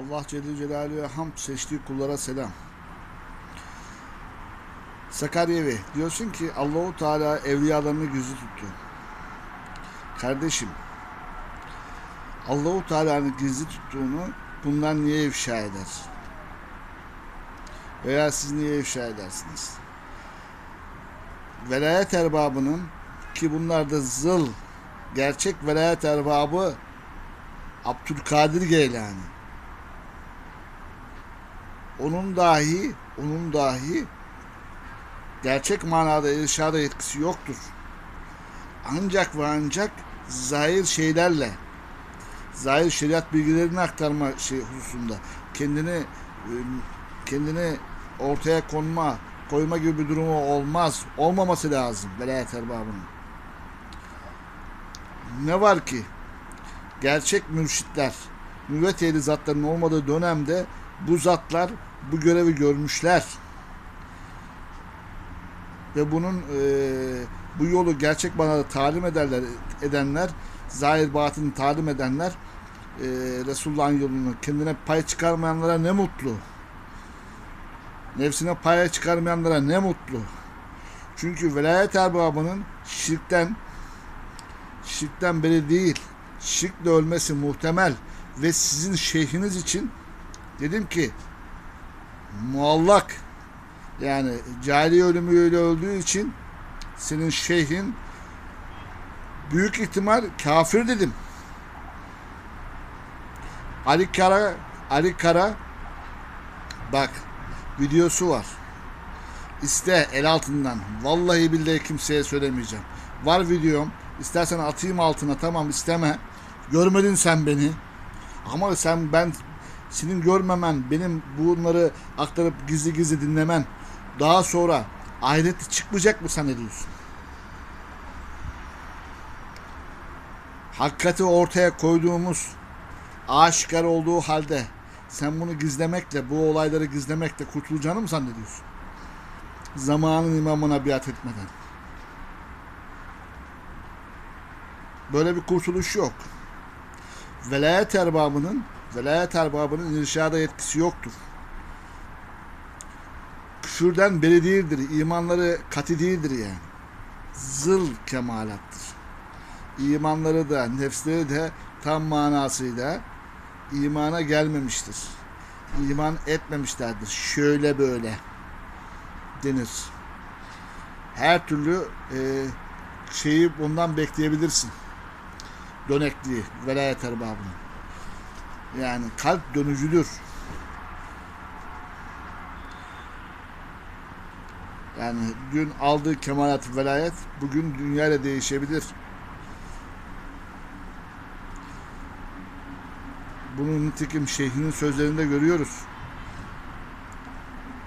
Allah Celle Celaluhu'ya hamd seçtiği kullara selam. Sakaryevi diyorsun ki Allahu Teala evliyalarını gizli tuttu. Kardeşim Allahu Teala'nın gizli tuttuğunu bunlar niye ifşa eder? Veya siz niye ifşa edersiniz? Velayet erbabının ki bunlar da zıl gerçek velayet erbabı Abdülkadir Geylani. Onun dahi onun dahi gerçek manada irşada etkisi yoktur. Ancak ve ancak zahir şeylerle zahir şeriat bilgilerini aktarma şey hususunda kendini e, kendini ortaya konma koyma gibi bir durumu olmaz. Olmaması lazım velayet erbabının. Ne var ki gerçek mürşitler nüvvet ehli zatların olmadığı dönemde bu zatlar bu görevi görmüşler. Ve bunun e, bu yolu gerçek manada talim ederler, edenler, zahir batını talim edenler e, Resulullah'ın yolunu kendine pay çıkarmayanlara ne mutlu. Nefsine paya çıkarmayanlara ne mutlu. Çünkü velayet erbabının şirkten şirkten beri değil, şirkle ölmesi muhtemel ve sizin şeyhiniz için dedim ki muallak yani cahiliye ölümüyle öldüğü için senin şeyhin büyük ihtimal kafir dedim. Ali Kara Ali Kara bak videosu var. İste el altından. Vallahi billahi kimseye söylemeyeceğim. Var videom. İstersen atayım altına tamam isteme. Görmedin sen beni. Ama sen ben senin görmemen, benim bunları aktarıp gizli gizli dinlemen daha sonra ahirette çıkmayacak mı zannediyorsun? Hakikati ortaya koyduğumuz aşikar olduğu halde sen bunu gizlemekle, bu olayları gizlemekle kurtulacağını mı zannediyorsun? Zamanın imamına biat etmeden. Böyle bir kurtuluş yok. Velayet erbabının velayet erbabının irşada etkisi yoktur. Küfürden beri değildir. imanları kati değildir yani. Zıl kemalattır. İmanları da nefsleri de tam manasıyla imana gelmemiştir. İman etmemişlerdir. Şöyle böyle denir. Her türlü e, şeyi bundan bekleyebilirsin. Dönekliği, velayet erbabının. Yani kalp dönücüdür. Yani dün aldığı kemalat velayet bugün dünyayla değişebilir. Bunu nitekim şeyhinin sözlerinde görüyoruz.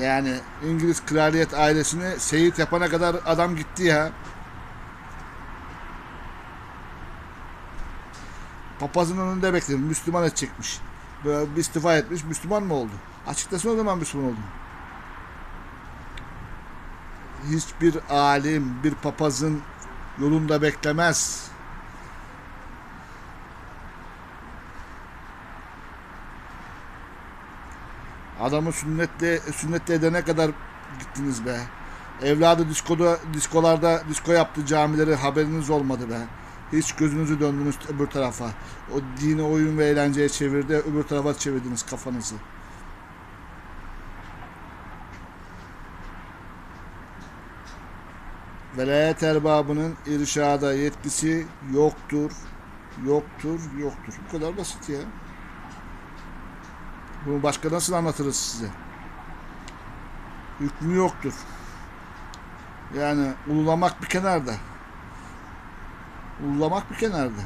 Yani İngiliz kraliyet ailesini seyit yapana kadar adam gitti ya. Papazın önünde bekledim. Müslüman edecekmiş. Böyle bir istifa etmiş. Müslüman mı oldu? Açıklasın o zaman Müslüman oldu. Hiçbir alim bir papazın yolunda beklemez. Adamı sünnetle sünnetle edene kadar gittiniz be. Evladı diskoda diskolarda disko yaptı camileri haberiniz olmadı be. Hiç gözünüzü döndünüz öbür tarafa. O dini oyun ve eğlenceye çevirdi. Öbür tarafa çevirdiniz kafanızı. Velayet erbabının irşada yetkisi yoktur. Yoktur, yoktur. Bu kadar basit ya. Bunu başka nasıl anlatırız size? Hükmü yoktur. Yani ululamak bir kenarda. Ululamak bir kenarda.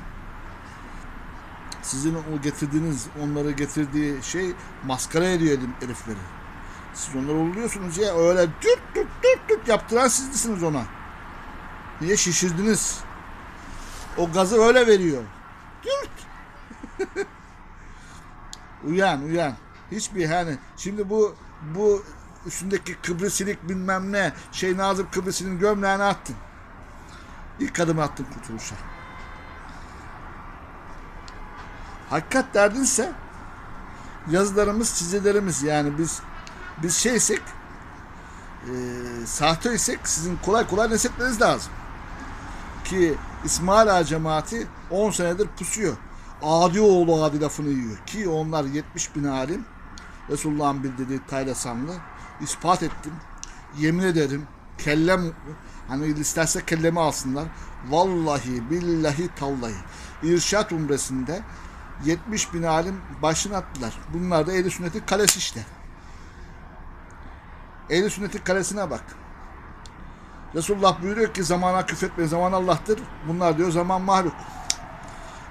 Sizin o getirdiğiniz, onları getirdiği şey maskara ediyor herifleri. Siz onları ululuyorsunuz ya öyle dürt dürt dürt dürt yaptıran sizsiniz ona. Niye şişirdiniz? O gazı öyle veriyor. Dürt. uyan uyan. Hiçbir hani şimdi bu bu üstündeki Kıbrıs'ilik bilmem ne şey Nazım Kıbrıs'ın gömleğini attın. İlk adım attın kurtuluşa. Hakikat derdinse yazılarımız, çizilerimiz yani biz biz şeysek e, sahte isek sizin kolay kolay nesetmeniz lazım. Ki İsmail Ağa cemaati 10 senedir pusuyor. Adi oğlu adi lafını yiyor. Ki onlar 70 bin alim Resulullah'ın bildirdiği taylasanlı ispat ettim. Yemin ederim kellem hani isterse kellemi alsınlar. Vallahi billahi tallahi İrşat umresinde 70 bin alim başını attılar. Bunlar da Ehl-i Sünnet'in kalesi işte. Ehl-i Sünnet'in kalesine bak. Resulullah buyuruyor ki zamana küfretmeyin. Zaman Allah'tır. Bunlar diyor zaman mahluk.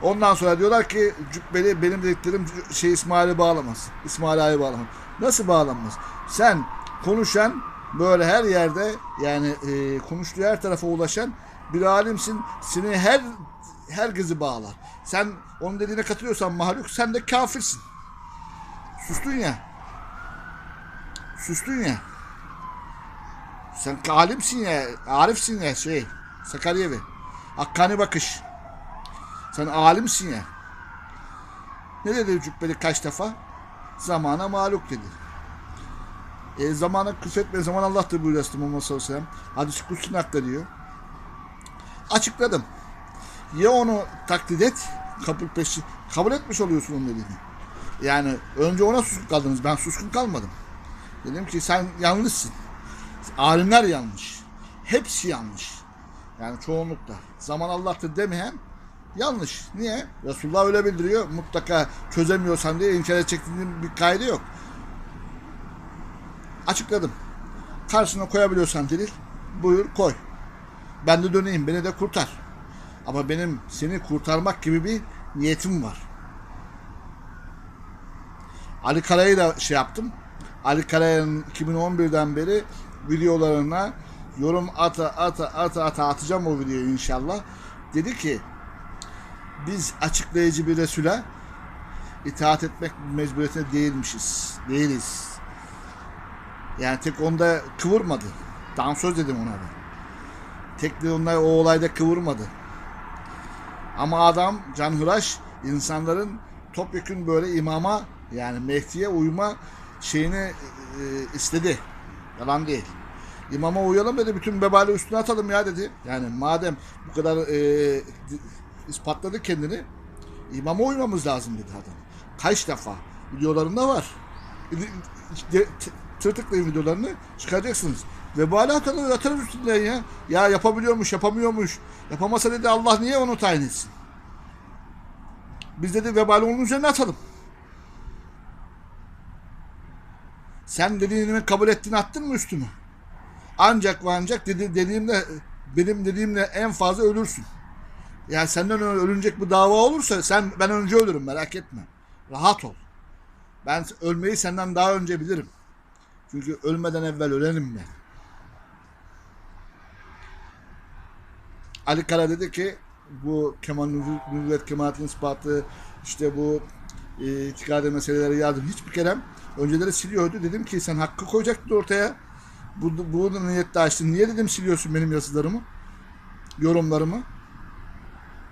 Ondan sonra diyorlar ki cübbeli benim dediklerim şey İsmail'i bağlamaz. İsmail Ağa'yı bağlamaz. Nasıl bağlanmaz? Sen konuşan böyle her yerde yani e, konuştuğu her tarafa ulaşan bir alimsin. Seni her herkesi bağlar. Sen onun dediğine katılıyorsan mahluk sen de kafirsin. Sustun ya. Sustun ya. Sen alimsin ya, arifsin ya şey, Sakaryevi. Hakkani bakış. Sen alimsin ya. Ne dedi Cübbeli kaç defa? Zamana maluk dedi. E, zamana küfretme, zaman Allah'tır buyuruyor Muhammed sallallahu aleyhi ve sellem. Hadis-i Kutsi'nin aktarıyor. Açıkladım. Ya onu taklit et, kabul peşi, kabul etmiş oluyorsun onun dediğini. Yani önce ona suskun kaldınız, ben suskun kalmadım. Dedim ki sen yanlışsın. Alimler yanlış. Hepsi yanlış. Yani çoğunlukla. Zaman Allah'tır demeyen yanlış. Niye? Resulullah öyle bildiriyor. Mutlaka çözemiyorsan diye inkar edecekliğinin bir kaydı yok. Açıkladım. Karşına koyabiliyorsan delil buyur koy. Ben de döneyim beni de kurtar. Ama benim seni kurtarmak gibi bir niyetim var. Ali Kara'yı da şey yaptım. Ali Karaya'nın 2011'den beri videolarına yorum ata ata ata ata atacağım o videoyu inşallah. Dedi ki biz açıklayıcı bir Resul'e itaat etmek mecburiyetinde değilmişiz. Değiliz. Yani tek onda kıvırmadı. Dansöz dedim ona ben. Tek de onlar o olayda kıvırmadı. Ama adam canhıraş insanların topyekun böyle imama yani Mehdi'ye uyma şeyini e, istedi. Yalan değil. İmama uyalım dedi. Bütün vebali üstüne atalım ya dedi. Yani madem bu kadar e, ispatladı kendini imama uymamız lazım dedi adam. Kaç defa? Videolarında var. Tırtıklayın videolarını çıkaracaksınız. Vebali atalım atarız üstünden ya. Ya yapabiliyormuş yapamıyormuş. Yapamasa dedi Allah niye onu tayin etsin? Biz dedi vebali onun üzerine atalım. Sen dediğini kabul ettin attın mı üstüme? Ancak ve ancak dedi, dediğimde benim dediğimle en fazla ölürsün. Yani senden ölünecek bir dava olursa sen ben önce ölürüm merak etme. Rahat ol. Ben ölmeyi senden daha önce bilirim. Çünkü ölmeden evvel ölenim ben. Ali Kara dedi ki bu Kemal Nüvvet Kemalet'in ispatı işte bu e, itikadi meseleleri yazdım. Hiçbir kerem önceleri siliyordu. Dedim ki sen hakkı koyacaktın ortaya. Bu, bu da niyetle açtın. Niye dedim siliyorsun benim yazılarımı? Yorumlarımı.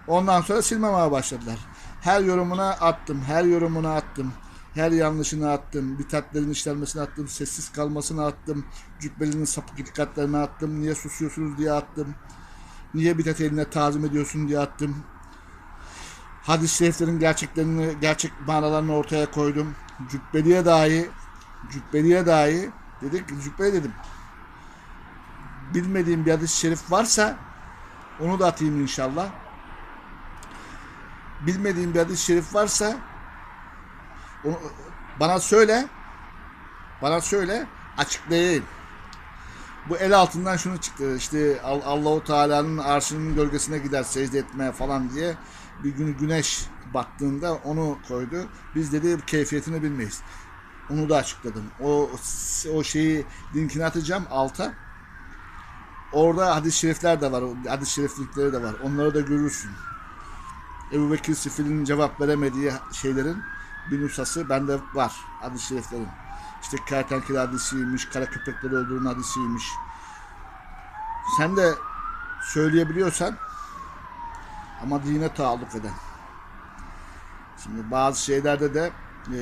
Ondan sonra silmemeye başladılar. Her yorumuna attım. Her yorumuna attım. Her yanlışını attım. Bitatlerin işlenmesine attım. Sessiz kalmasını attım. Cübbelinin sapık itikatlarını attım. Niye susuyorsunuz diye attım. Niye bitat eline tazim ediyorsun diye attım. Hadis-i şeriflerin gerçeklerini, gerçek manalarını ortaya koydum. Cübbeliye dahi, cübbeliye dahi dedik, cübbeli dedim. Bilmediğim bir hadis-i şerif varsa onu da atayım inşallah. Bilmediğim bir hadis-i şerif varsa onu, bana söyle. Bana söyle açıklayayım. Bu el altından şunu çıktı. İşte Al- Allahu Teala'nın arşının gölgesine gider secde etmeye falan diye bir gün güneş battığında onu koydu. Biz dedi keyfiyetini bilmeyiz. Onu da açıkladım. O o şeyi linkini atacağım alta. Orada hadis-i şerifler de var. Hadis-i şerif linkleri de var. Onları da görürsün. Ebu Bekir Sifil'in cevap veremediği şeylerin bir nüshası bende var. Hadis-i şeriflerin. İşte kertenkele hadisiymiş, kara köpekleri öldürün hadisiymiş. Sen de söyleyebiliyorsan ama dine taalluk eden. Şimdi bazı şeylerde de e,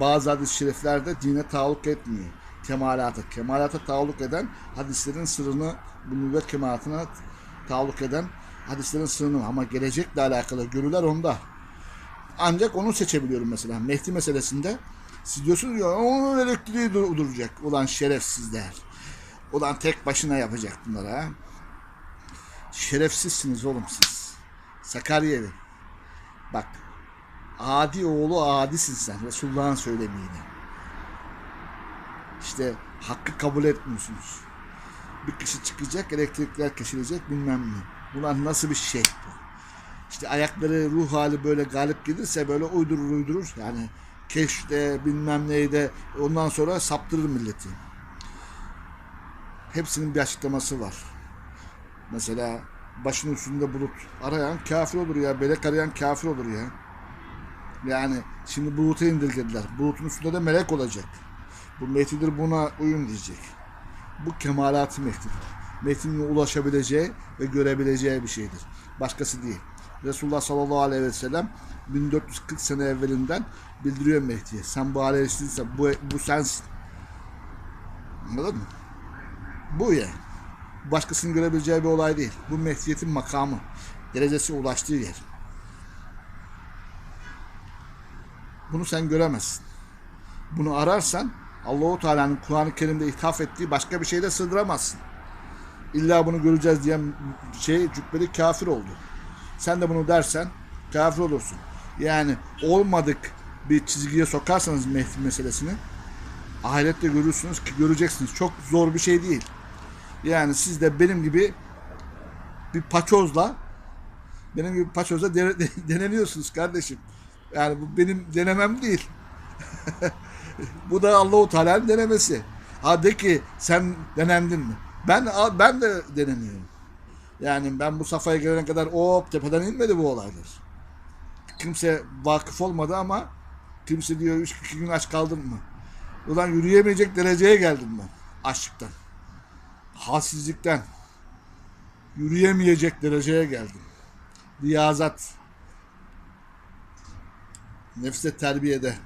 bazı hadis-i şeriflerde dine taalluk etmiyor. Kemalata. Kemalata taalluk eden hadislerin sırrını, bu nübüvvet kemalatına taalluk eden hadislerin sırrını ama gelecekle alakalı görüler onda. Ancak onu seçebiliyorum mesela. Mehdi meselesinde siz diyorsunuz ya onun elektriği dur- duracak. Ulan şerefsizler. Ulan tek başına yapacak bunları ha. Şerefsizsiniz oğlum siz. Sakaryalı. Bak. Adi oğlu adisin sen. Resulullah'ın söylemiyle. İşte hakkı kabul etmiyorsunuz. Bir kişi çıkacak, elektrikler kesilecek bilmem ne. Ulan nasıl bir şey bu? İşte ayakları ruh hali böyle galip gelirse böyle uydurur uydurur. Yani keşfte bilmem neyde ondan sonra saptırır milleti. Hepsinin bir açıklaması var. Mesela başının üstünde bulut arayan kafir olur ya. Melek arayan kafir olur ya. Yani şimdi bulutu indirgediler. Bulutun üstünde de melek olacak. Bu Mehdi'dir buna uyun diyecek. Bu kemalat-ı Mehdi'dir. Mehdi'nin ulaşabileceği ve görebileceği bir şeydir. Başkası değil. Resulullah sallallahu aleyhi ve sellem 1440 sene evvelinden bildiriyor Mehdi'ye. Sen bu eriştiysen bu, bu sensin. Anladın mı? Bu ya. Başkasının görebileceği bir olay değil. Bu Mehdiyetin makamı. Derecesi ulaştığı yer. Bunu sen göremezsin. Bunu ararsan Allahu Teala'nın Kur'an-ı Kerim'de ithaf ettiği başka bir şeyde sığdıramazsın. İlla bunu göreceğiz diyen şey cübbeli kafir oldu. Sen de bunu dersen kafir olursun. Yani olmadık bir çizgiye sokarsanız Mehdi meselesini ahirette görürsünüz ki göreceksiniz. Çok zor bir şey değil. Yani siz de benim gibi bir paçozla benim gibi paçozla de- de- deneniyorsunuz kardeşim. Yani bu benim denemem değil. bu da Allahu Teala'nın denemesi. Ha de ki sen denendin mi? Ben ben de deneniyorum. Yani ben bu safhaya gelene kadar hop tepeden inmedi bu olaylar. Kimse vakıf olmadı ama kimse diyor üç iki gün aç kaldın mı? Ulan yürüyemeyecek dereceye geldim ben. Açlıktan. Halsizlikten. Yürüyemeyecek dereceye geldim. Riyazat. Nefse terbiyede.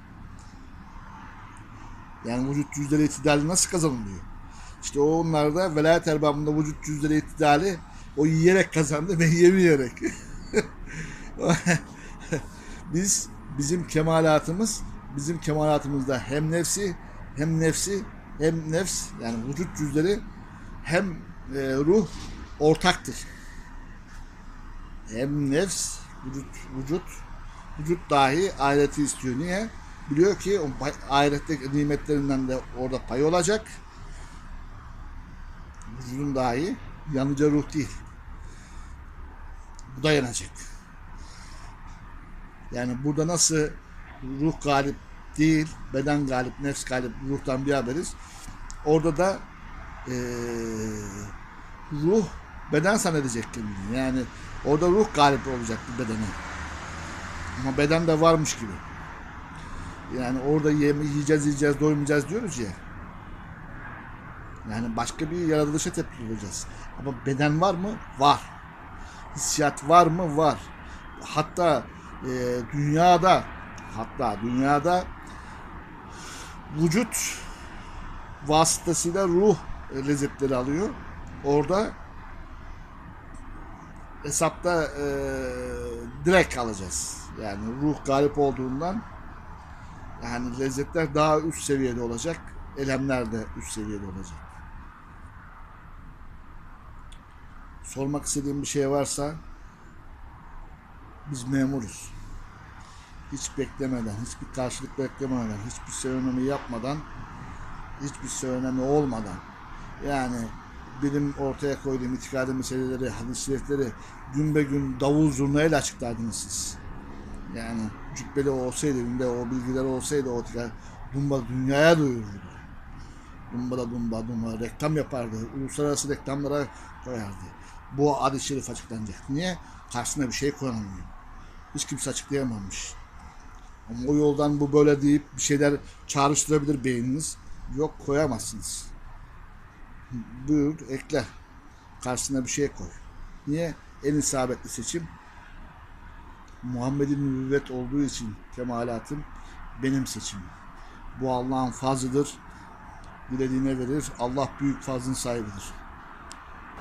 Yani vücut cüzleri itidali nasıl kazanılıyor? İşte onlarda velayet erbabında vücut cüzleri itidali o yiyerek kazandı ve yemeyerek. Biz bizim kemalatımız bizim kemalatımızda hem nefsi hem nefsi hem nefs yani vücut cüzleri hem e, ruh ortaktır. Hem nefs vücut vücut vücut dahi ahireti istiyor. Niye? Biliyor ki o pay- ahirette nimetlerinden de orada pay olacak. Vücudun dahi yanıca ruh değil. Bu da yanacak. Yani burada nasıl ruh galip değil, beden galip, nefs galip, ruhtan bir haberiz. Orada da eee, ruh beden zannedecek kendini. Yani orada ruh galip olacak bir bedene. Ama beden de varmış gibi. Yani orada yiyeceğiz yiyeceğiz doymayacağız diyoruz ya. Yani başka bir yaratılışa tepki olacağız. Ama beden var mı? Var. Hissiyat var mı? Var. Hatta e, dünyada hatta dünyada vücut vasıtasıyla ruh lezzetleri alıyor. Orada hesapta e, direkt alacağız. Yani ruh galip olduğundan yani lezzetler daha üst seviyede olacak. Elemler de üst seviyede olacak. Sormak istediğim bir şey varsa biz memuruz. Hiç beklemeden, hiçbir karşılık beklemeden, hiçbir söylememi yapmadan, hiçbir söylememi olmadan yani benim ortaya koyduğum itikadi meseleleri, hadis-i şerifleri gün be gün davul zurnayla açıklardınız siz. Yani cübbeli olsaydı, günde o bilgiler olsaydı o itikad, dumba dünyaya duyururdu. Dumba da dumba dumba reklam yapardı. Uluslararası reklamlara koyardı. Bu hadis-i şerif açıklanacak. Niye? Karşısına bir şey koyamıyor. Hiç kimse açıklayamamış. Ama o yoldan bu böyle deyip bir şeyler çağrıştırabilir beyniniz. Yok koyamazsınız. Buyur ekle. Karşısına bir şey koy. Niye? En isabetli seçim Muhammed'in nübüvvet olduğu için kemalatın benim seçimim. Bu Allah'ın fazlıdır. Dilediğine verir. Allah büyük fazlın sahibidir.